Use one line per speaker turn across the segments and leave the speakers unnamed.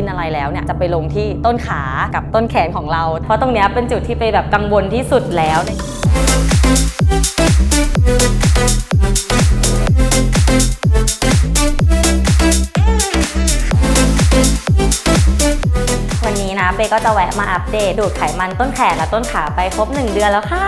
กินอะไรแล้วเนี่ยจะไปลงที่ต้นขากับต้นแขนของเรา เพราะตรงนี้เป็นจุดที่ไปแบบกังวลที่สุดแล้ว วันนี้นะเปก็จะแวะมาอัปเดตดูดไขมันต้นแขนและต้นขาไปครบ 1 เดือนแล้วค่ะ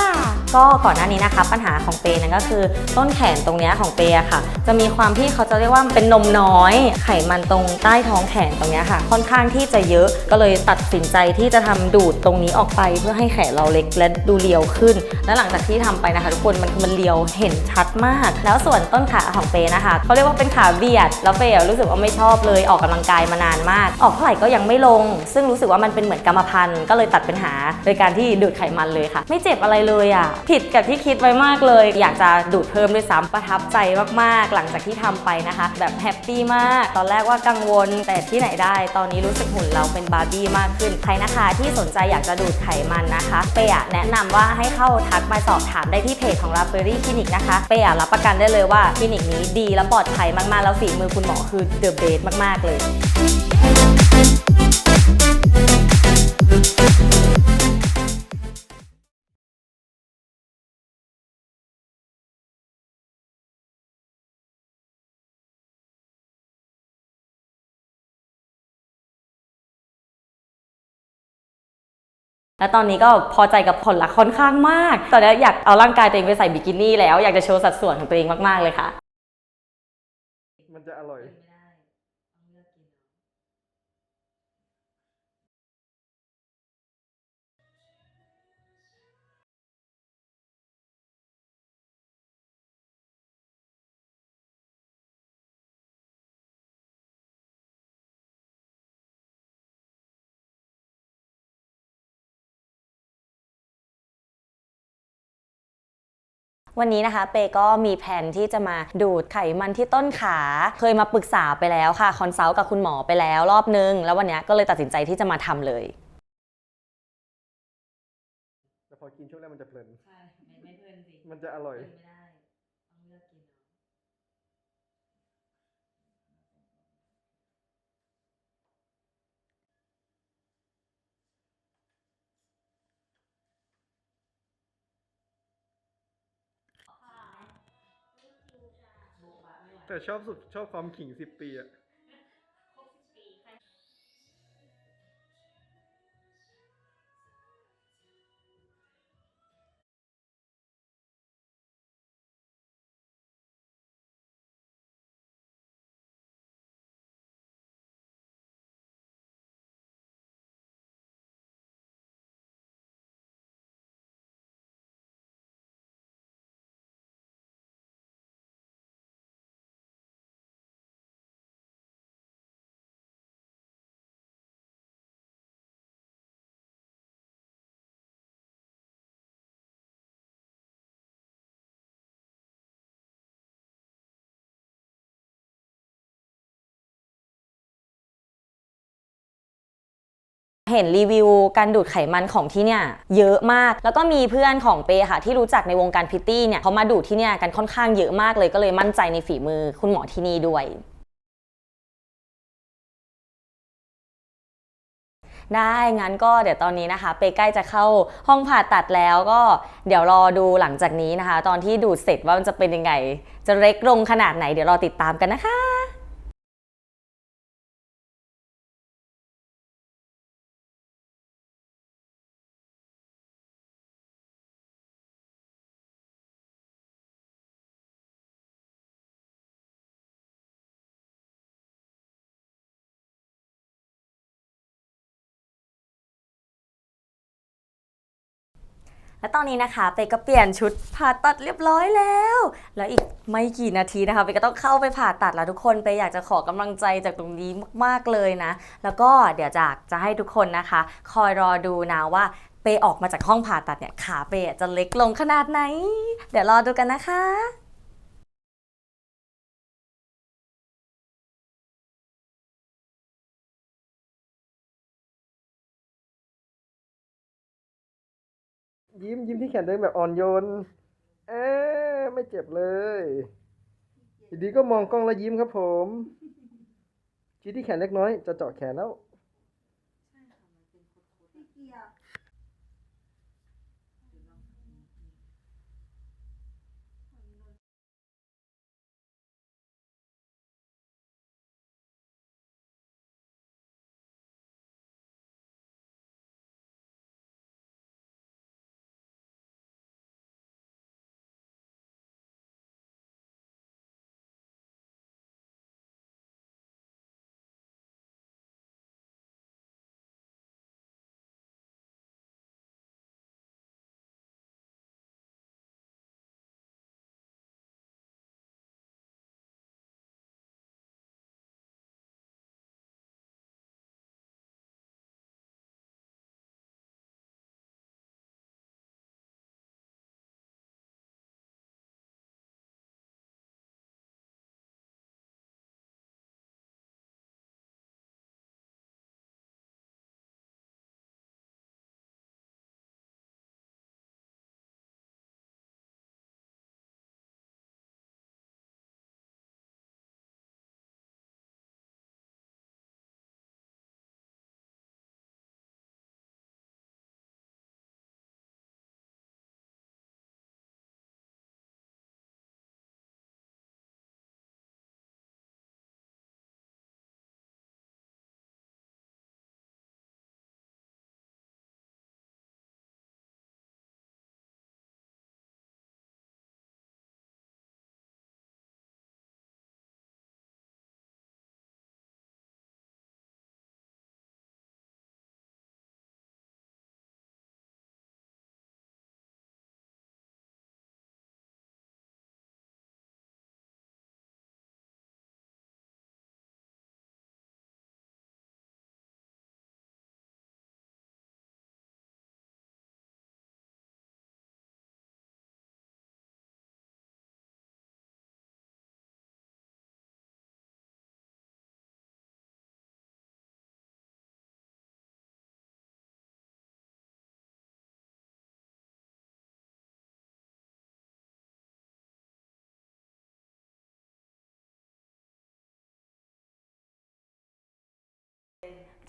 ก็ก่อนหน้านี้นะคะ ปัญหาของเปนั่นก็คือต้นแขนตรงนี้ของเปอะค่ะ จะมีความที่เขาจะเรียกว่าเป็นนมน้อย ไขมันตรงใต้ท้องแขนตรงนี้ค่ะ ค่อนข้างที่จะเยอะก็เลยตัดสินใจที่จะทำดูดตรงนี้ออกไป เพื่อให้แขนเราเล็กและดูเรียวขึ้น และหลังจากที่ทำไปนะคะ ทุกคนมันมันเรียวเห็นชัดมาก แล้วส่วนต้นขาของเปนะคะเขาเรียกว่าเป็นขาเบียด แล้วเปอะรู้สึกว่าไม่ชอบเลยออกกำลังกายมานานมาก ออกเท่าไหร่ก็ยังไม่ลง ซึ่งรู้สึกว่ามันเป็นเหมือนกรรมพันธุ์ก็เลยตัดปัญหา โดยการที่ดูดไขมันเลยค่ะ ไม่เจ็บอะไรเลยอะ ผิดกับที่คิดไว้มากเลย อยากจะดูดเพิ่มด้วยซ้ำประทับใจมากๆ หลังจากที่ทำไปนะคะ แบบแฮปปี้มาก ตอนแรกว่ากังวลแต่ที่ไหนได้ ตอนนี้รู้สึกหุ่นเราเป็นบาร์บี้มากขึ้น ใครนะคะที่สนใจอยากจะดูดไขมันนะคะ เปย์แนะนำว่าให้เข้าทักมาสอบถามได้ที่เพจของ r a p เ e r y Clinic นะคะ เปย์รับประกันได้เลยว่าคลินิกนี้ดีและปลอดภัยมากๆ แล้วฝีมือคุณหมอคือเดอะเบสมากๆเลย และตอนนี้ก็พอใจกับผลลัพธ์ค่อนข้างมาก ตอนนี้อยากเอาร่างกายตัวเองไปใส่บิกินี่แล้ว อยากจะโชว์สัดส่วนของตัวเองมาก ๆ เลยค่ะ
มันจะอร่อย
วันนี้นะคะเปก็มีแผนที่จะมาดูดไขมันที่ต้นขา เคยมาปรึกษาไปแล้วค่ะคอนซัลท์กับคุณหมอไปแล้วรอบนึง แล้ววันนี้ก็เลยตัดสินใจที่จะมาทำเลย
แต่พอกินช่วงแรกมันจะเพลิน
ใช่ไม่เพลินสิ
มันจะอร่อย
ไม่ได้ ต้องเลือกกิน
แต่ชอบสุดชอบความขิงสิบปีอะ
เห็นรีวิวการดูดไขมันของที่เนี่ยเยอะมาก แล้วก็มีเพื่อนของเปค่ะที่รู้จักในวงการพิตตี้เนี่ยเขามาดูดที่เนี่ยกันค่อนข้างเยอะมากเลยก็เลยมั่นใจในฝีมือคุณหมอที่นี่ด้วยได้งั้นก็เดี๋ยวตอนนี้นะคะเปใกล้จะเข้าห้องผ่าตัดแล้วก็เดี๋ยวรอดูหลังจากนี้นะคะ ตอนที่ดูดเสร็จว่ามันจะเป็นยังไง จะเล็กลงขนาดไหน เดี๋ยวรอติดตามกันนะคะ และตอนนี้นะคะเปก็เปลี่ยนชุดผ่าตัดเรียบร้อยแล้ว แล้วอีกไม่กี่นาทีนะคะเปก็ต้องเข้าไปผ่าตัดแล้วทุกคนเปอยากจะขอกำลังใจจากตรงนี้มากๆเลยนะ แล้วก็เดี๋ยวจากจะให้ทุกคนนะคะ คอยรอดูนะว่าเปออกมาจากห้องผ่าตัดเนี่ยขาเปจะเล็กลงขนาดไหน เดี๋ยวรอดูกันนะคะ
ยิ้มยิ้มที่แขนตัวเองแบบอ่อนโยนเอ๊ะไม่เจ็บเลยดีก็มองกล้องแล้วยิ้มครับผมชี้ที่แขนเล็กน้อยจะเจาะแขนแล้ว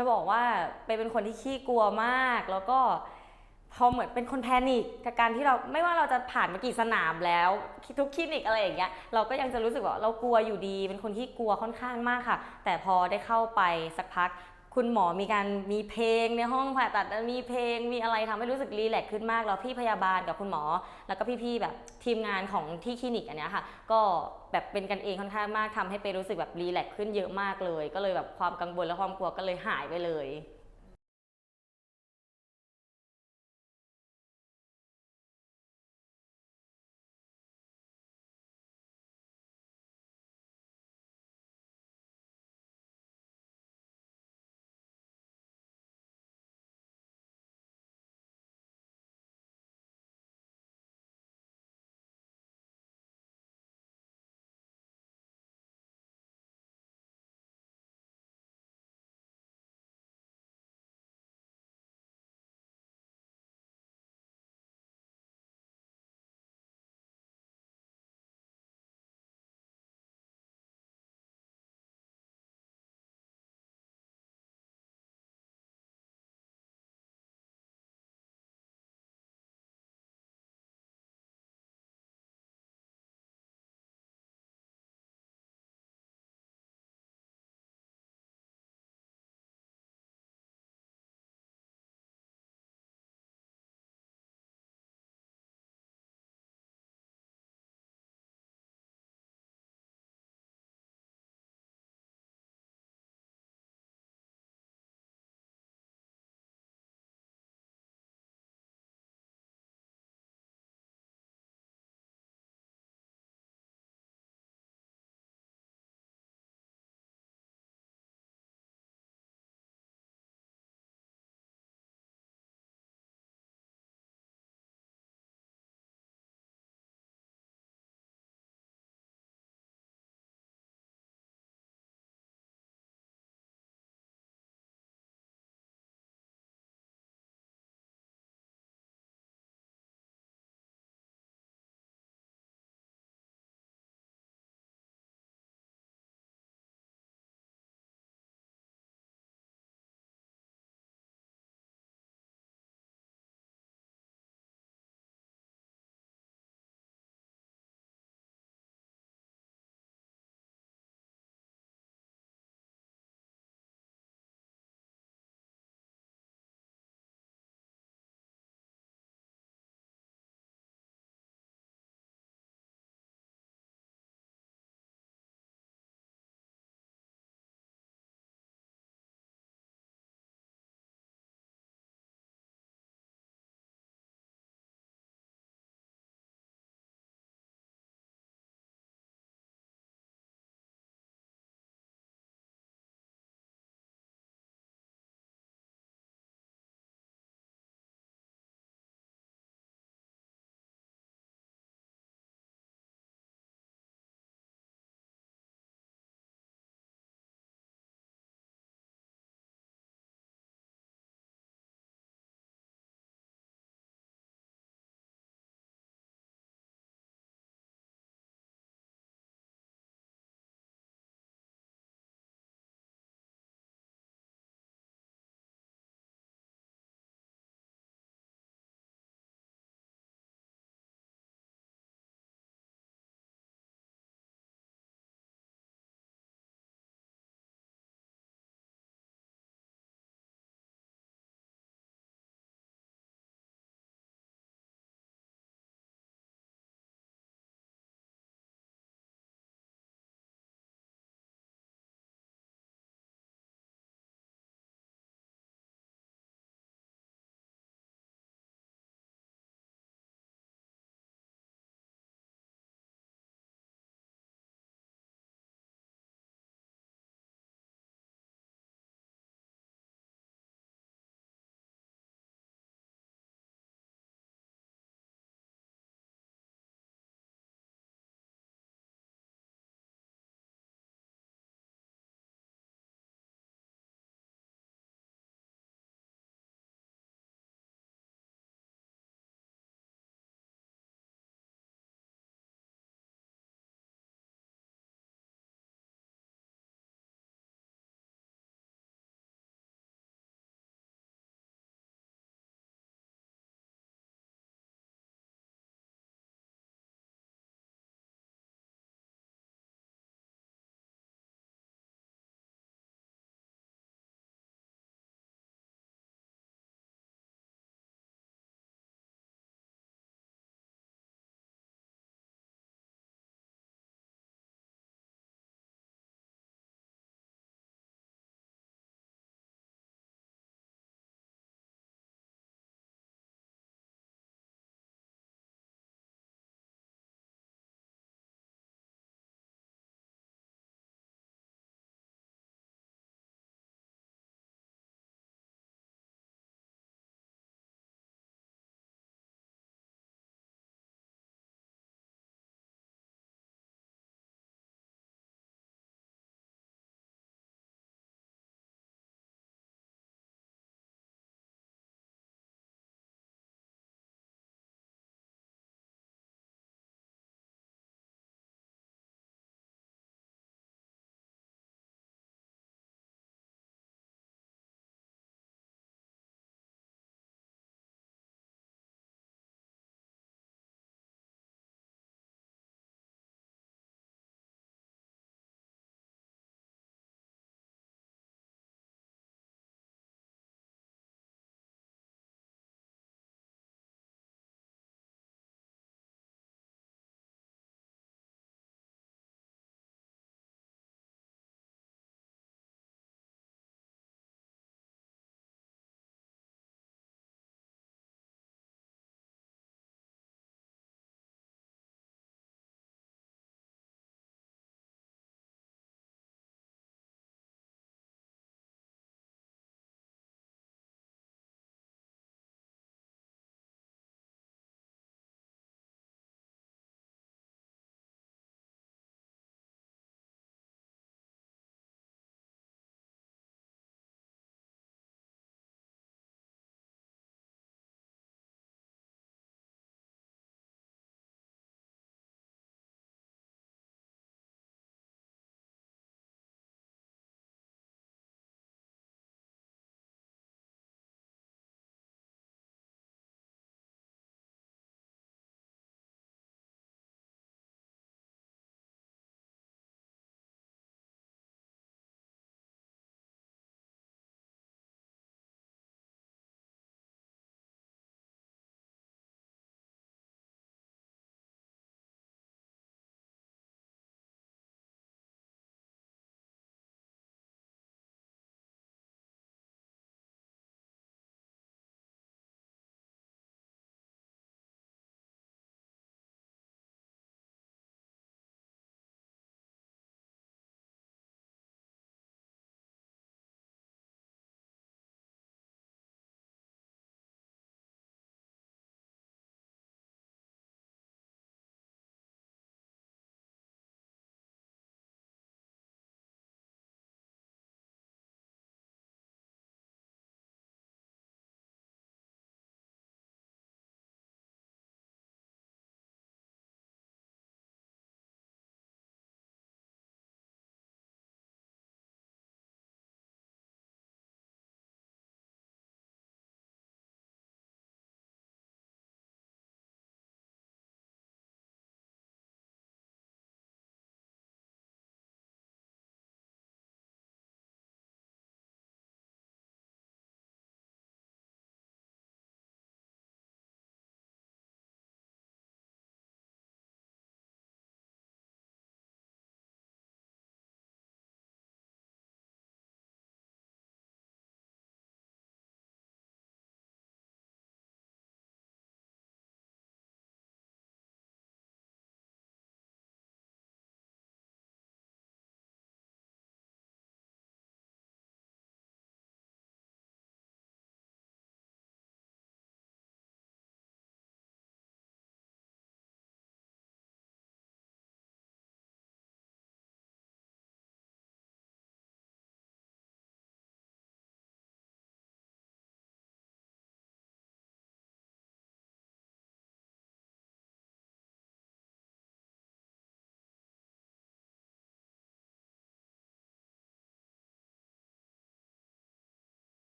จะบอกว่าเปเป็นคนที่ขี้กลัวมาก แล้วก็พอเหมือนเป็นคนแพนิคกับการที่เราไม่ว่าเราจะผ่านมากี่สนามแล้ว ทุกคลินิกอะไรอย่างเงี้ยเราก็ยังจะรู้สึกว่าเรากลัวอยู่ดี เป็นคนที่กลัวค่อนข้างมากค่ะ แต่พอได้เข้าไปสักพัก คุณหมอมีการมีเพลงในห้องผ่าตัดมีเพลงมีอะไรทำให้รู้สึกรีแลกซ์ขึ้นมากแล้วพี่พยาบาลกับคุณหมอ แล้วก็พี่ๆแบบทีมงานของที่คลินิกอันนี้ค่ะ ก็แบบเป็นกันเองค่อนข้างมากทำให้เปรู้สึกแบบรีแลกซ์ขึ้นเยอะมากเลย ก็เลยแบบความกังวลและความกลัวก็เลยหายไปเลย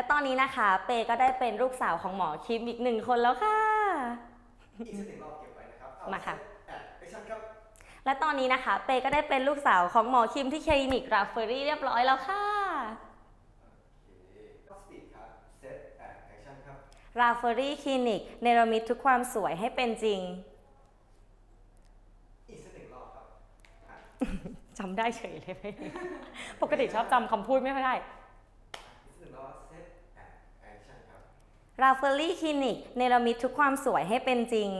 และตอนนี้นะคะ เปก็ได้เป็นลูกสาวของหมอคิมอีกหนึ่งคนแล้วค่ะ
อีกสักหนึ่งรอบเก็บไว้นะครับเอ
มาค่ะ
แอดแอคชั่นครับ
และตอนนี้นะคะ เปก็ได้เป็นลูกสาวของหมอคิมที่คลินิกราฟเฟอรี่เรียบร้อยแล้วค่ะ
โอเคก็สปีดครับ เซตแอดแอคชั่นครับ
ราฟเฟอรี่คลินิกเนรมิตทุกความสวยให้เป็นจริง
อีกสักหนึ่งรอบครับอะ
จำได้เฉยเลย ปกติชอบจำคำพูดไม่ค่อยได้
อีกสักหนึ่งรอบเซตแอดแอคชั่นครับ
ราฟเฟอรี่คลินิกเนรมิตทุกความสวยให้เป็นจริง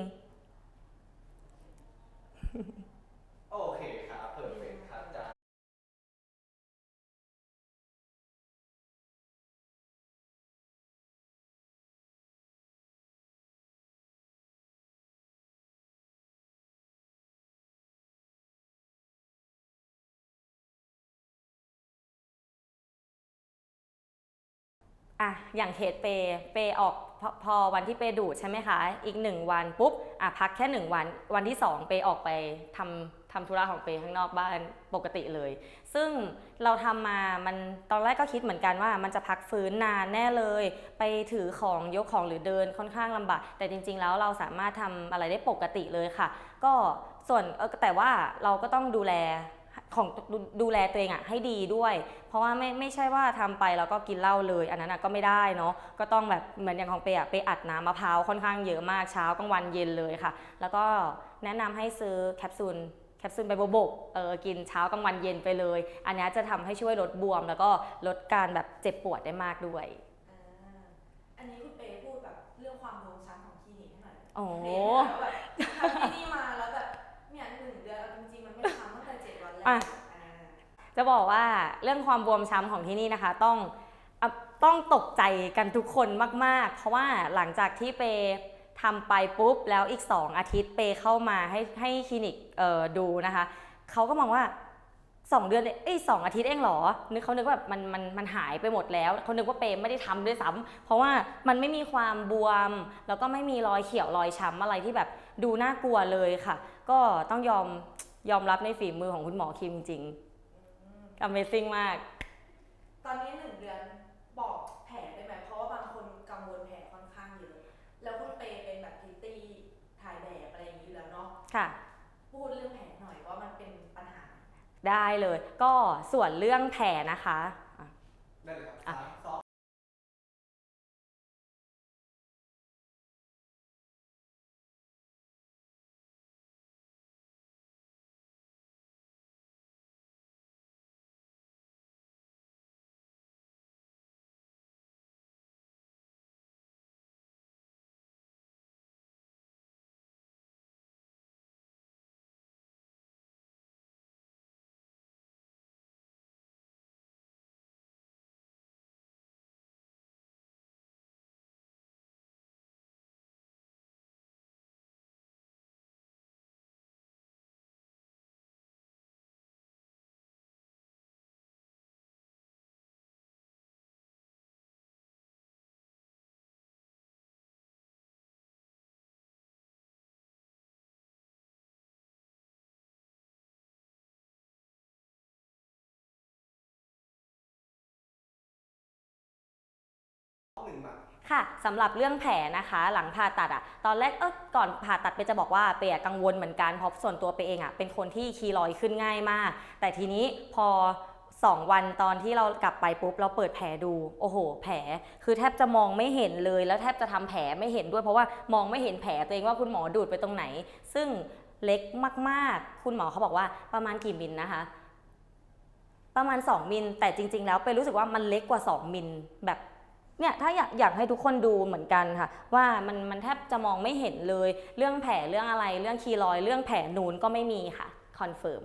อะ
อย่างเคสเปย์เปย์ออกพอพอวันที่เปย์ดูดใช่ไหมคะ อีกหนึ่งวันปุ๊บอะพักแค่หนึ่งวัน วันที่สองเปย์ออกไปทำทำธุระของเปย์ข้างนอกบ้านปกติเลย ซึ่งเราทำมามันตอนแรกก็คิดเหมือนกันว่ามันจะพักฟื้นนานแน่เลย ไปถือของยกของหรือเดินค่อนข้างลำบากแต่จริง ๆ แล้วเราสามารถทำอะไรได้ปกติเลยค่ะ ก็ส่วนแต่ว่าเราก็ต้องดูแล ของดูดูแลตัวเองอะให้ดีด้วย เพราะว่าไม่ไม่ใช่ว่าทำไปแล้วก็กินเหล้าเลย อันนั้นอะก็ไม่ได้เนาะก็ต้องแบบเหมือนอย่างของเปย์อะเปย์อัดน้ำมะพร้าวค่อนข้างเยอะมากเช้ากลางวันเย็นเลยค่ะ แล้วก็แนะนำให้ซื้อแคปซูลแคปซูลใบโบบกเออกินเช้ากลางวันเย็นไปเลย อันเนี้ยจะทำให้ช่วยลดบวม แล้วก็ลดการแบบเจ็บปวดได้มากด้วย
อ่าอันนี้คุณเปย์พูดแบบเรื่องความโด่งช้ำของคลินิกให้หน่อย
โอ้
อะ
จะบอกว่าเรื่องความบวมช้ำของที่นี่นะคะ ต้องต้องตกใจกันทุกคนมาก ๆ เพราะว่าหลังจากที่เปทำไปปุ๊บแล้วอีก 2 อาทิตย์เปเข้ามาให้ให้คลินิกดูนะคะเขาก็มองว่า 2 เดือนเอ้ยสองอาทิตย์เองเหรอนึกเขานึกว่ามันมันมันหายไปหมดแล้วเขานึกว่าเปไม่ได้ทำด้วยซ้ำเพราะว่ามันไม่มีความบวม แล้วก็ไม่มีรอยเขียวรอยช้ำอะไรที่แบบดูน่ากลัวเลยค่ะ ก็ต้องยอม ยอมรับในฝีมือของคุณหมอคิมจริง
อืม
Amazing มาก
ตอนนี้หนึ่งเดือนบอกแผลได้ไหม เพราะว่าบางคนกังวลแผลค่อนข้างเยอะ แล้วคุณเปย์เป็นแบบพริตตี้ถ่ายแบบอะไรอย่างนี้อยู่แล้วเนาะ
ค่ะ
พูดเรื่องแผลหน่อยว่ามันเป็นปัญหา
ได้เลย ก็ส่วนเรื่องแผลนะคะอะ
ได้เลยครับ หนึ่งมา
ค่ะสำหรับเรื่องแผลนะคะ หลังผ่าตัดอะตอนแรกเออก่อนผ่าตัดเปย์จะบอกว่าเปย์กังวลเหมือนกันเพราะส่วนตัวเปย์เองอะเป็นคนที่คีรอยขึ้นง่ายมาก แต่ทีนี้พอ2วันตอนที่เรากลับไปปุ๊บเราเปิดแผลดู โอ้โห แผล คือแทบจะมองไม่เห็นเลย แล้วแทบจะทำแผลไม่เห็นด้วย เพราะว่ามองไม่เห็นแผลตัวเองว่าคุณหมอดูดไปตรงไหน ซึ่งเล็กมาก ๆ คุณหมอเขาบอกว่าประมาณกี่มิลนะคะ ประมาณ 2 มิลแต่จริง ๆ แล้วไปรู้สึกว่ามันเล็กกว่า 2 มิลแบบ เนี่ยถ้าอยากอยากให้ทุกคนดูเหมือนกันค่ะ ว่ามันมันแทบจะมองไม่เห็นเลย เรื่องแผลเรื่องอะไร เรื่องคีรอยเรื่องแผลนูนก็ไม่มีค่ะคอนเฟิร์ม